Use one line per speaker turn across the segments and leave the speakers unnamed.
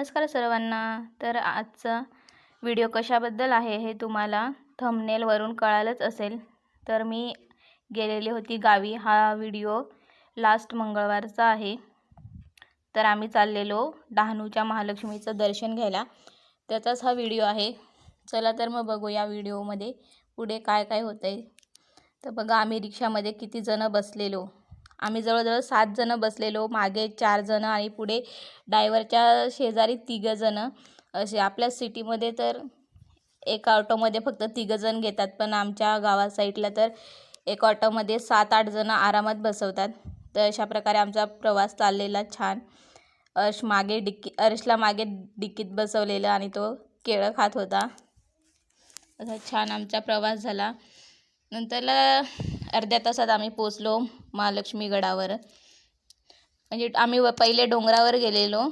नमस्कार सर्वांना. तर आजचा व्हिडिओ कशाबद्दल आहे हे तुम्हाला थंबनेलवरून कळालंच असेल. तर मी गेलेली होती गावी. हा व्हिडिओ लास्ट मंगळवारचा आहे. तर आम्ही चाललेलो डहाणूच्या महालक्ष्मीचं दर्शन घ्यायला. त्याचाच हा व्हिडिओ आहे. चला तर मग बघू या व्हिडिओमध्ये पुढे काय काय होतं आहे तर बघा आम्ही रिक्षामध्ये किती जणं बसलेलो. आम्ही जवळजवळ सात जणं बसलेलो मागे चार जणं आणि पुढे डायव्हरच्या शेजारी तिघं जणं. असे आपल्या सिटीमध्ये तर एका ऑटोमध्ये फक्त तिघं जण घेतात पण आमच्या गावा साईडला तर एक ऑटोमध्ये सात आठ जणं आरामात बसवतात. तर अशा प्रकारे आमचा प्रवास चाललेला छान. अर्श मागे डिक्की अर्शला मागे डिक्कीत बसवलेलं आणि तो केळं खात होता. असा छान आमचा प्रवास झाला. नंतरला अर्ध्या तासात आम्ही पोचलो महालक्ष्मी गडावर म्हणजे आम्ही व पहिले डोंगरावर गेलेलो.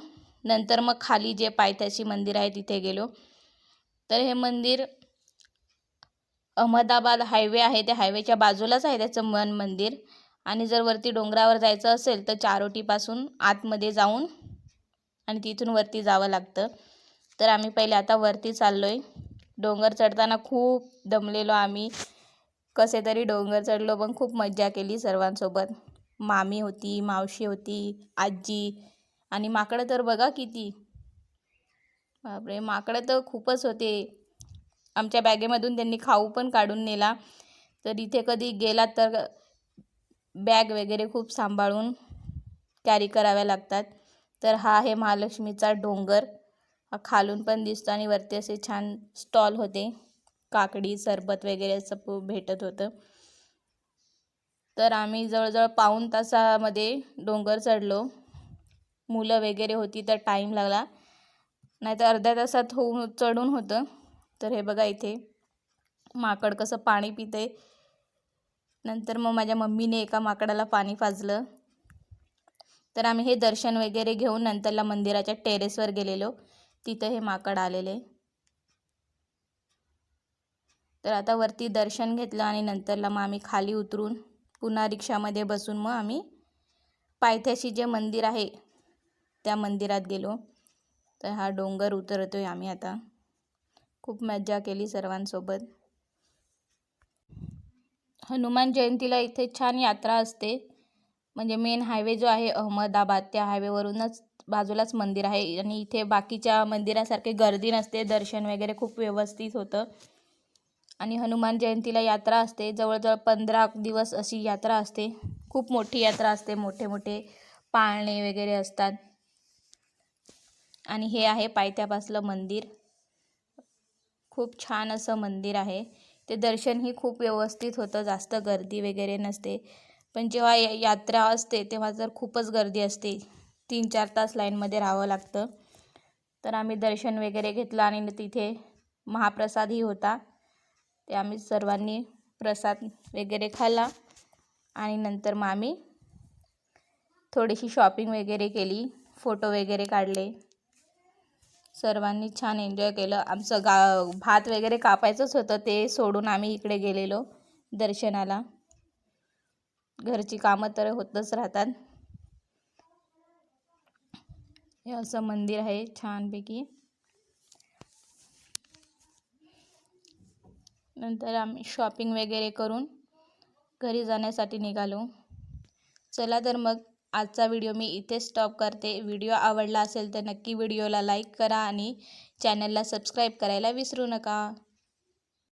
नंतर मग खाली जे पायथ्याशी मंदिर आहे तिथे गेलो. तर हे मंदिर अहमदाबाद हायवे आहे त्या हायवेच्या बाजूलाच आहे त्याचं मन मंदिर. आणि जर वरती डोंगरावर जायचं असेल तर चारोटीपासून आतमध्ये जाऊन आणि तिथून वरती जावं लागतं. तर आम्ही पहिले आता वरती चाललो आहे डोंगर चढताना खूप दमलेलो आम्ही. कसे तरी डोंगर चढलो पण खूप मज्जा केली सर्वांसोबत. मामी होती मावशी होती आजी आणि माकडं तर बघा किती. बापरे माकडं तर खूपच होते. आमच्या बॅगेमधून त्यांनी खाऊ पण काढून नेला. तर इथे कधी गेलात तर बॅग वगैरे खूप सांभाळून कॅरी कराव्या लागतात. तर हा आहे महालक्ष्मीचा डोंगर. हा खालून पण दिसतो आणि वरती असे छान स्टॉल होते. काकडी सरबत वगैरे असं भेटत होतं. तर आम्ही जवळजवळ पाऊण तासामध्ये डोंगर चढलो. मुलं वगैरे होती तर टाईम लागला. नाही तर अर्ध्या तासात होऊन चढून होतं. तर हे बघा इथे माकड कसं पाणी पिते नंतर मग माझ्या मम्मीने एका माकडाला पाणी पाजलं तर आम्ही हे दर्शन वगैरे घेऊन नंतरला मंदिराच्या टेरेसवर गेलेलो. तिथं हे माकड आलेले. तर आता वरती दर्शन घेतलं आणि नंतरला मग आम्ही खाली उतरून पुन्हा रिक्षामध्ये बसून मग आम्ही पायथ्याशी जे मंदिर आहे त्या मंदिरात गेलो. तर हा डोंगर उतरतो आहे आम्ही आता. खूप मज्जा केली सर्वांसोबत. हनुमान जयंतीला इथे छान यात्रा असते. म्हणजे मेन हायवे जो आहे अहमदाबाद त्या हायवेवरूनच बाजूलाच मंदिर आहे. आणि इथे बाकीच्या मंदिरासारखे गर्दी नसते. दर्शन वगैरे खूप व्यवस्थित होतं. आणि हनुमान जयंतीला यात्रा असते. जवळजवळ पंधरा दिवस अशी यात्रा असते. खूप मोठी यात्रा असते. मोठे मोठे पाळणे वगैरे असतात. आणि हे आहे पायथ्यापासलं मंदिर. खूप छान असं मंदिर आहे. ते दर्शनही खूप व्यवस्थित होतं. जास्त गर्दी वगैरे नसते. पण जेव्हा यात्रा असते तेव्हा जर खूपच गर्दी असते. तीन चार तास लाईनमध्ये राहावं लागतं. तर आम्ही दर्शन वगैरे घेतलं आणि तिथे महाप्रसादही होता. ते आम्ही सर्वांनी प्रसाद वगैरे खाल्ला आणि नंतर मग आम्ही थोडीशी शॉपिंग वगैरे केली फोटो वगैरे काढले. सर्वांनी छान एन्जॉय केलं. आमचं गा भात वगैरे कापायचंच होतं ते सोडून आम्ही इकडे गेलेलो दर्शनाला. घरची कामं तर होतच राहतात. हे असं मंदिर आहे छानपैकी. नंतर आम्ही शॉपिंग वगैरे करून घरी जाण्यासाठी निघालो. चला तर मग आजचा व्हिडिओ मी इथे स्टॉप करते. व्हिडिओ आवडला असेल तर नक्की व्हिडिओला लाईक करा आणि चॅनलला सबस्क्राईब करायला विसरू नका.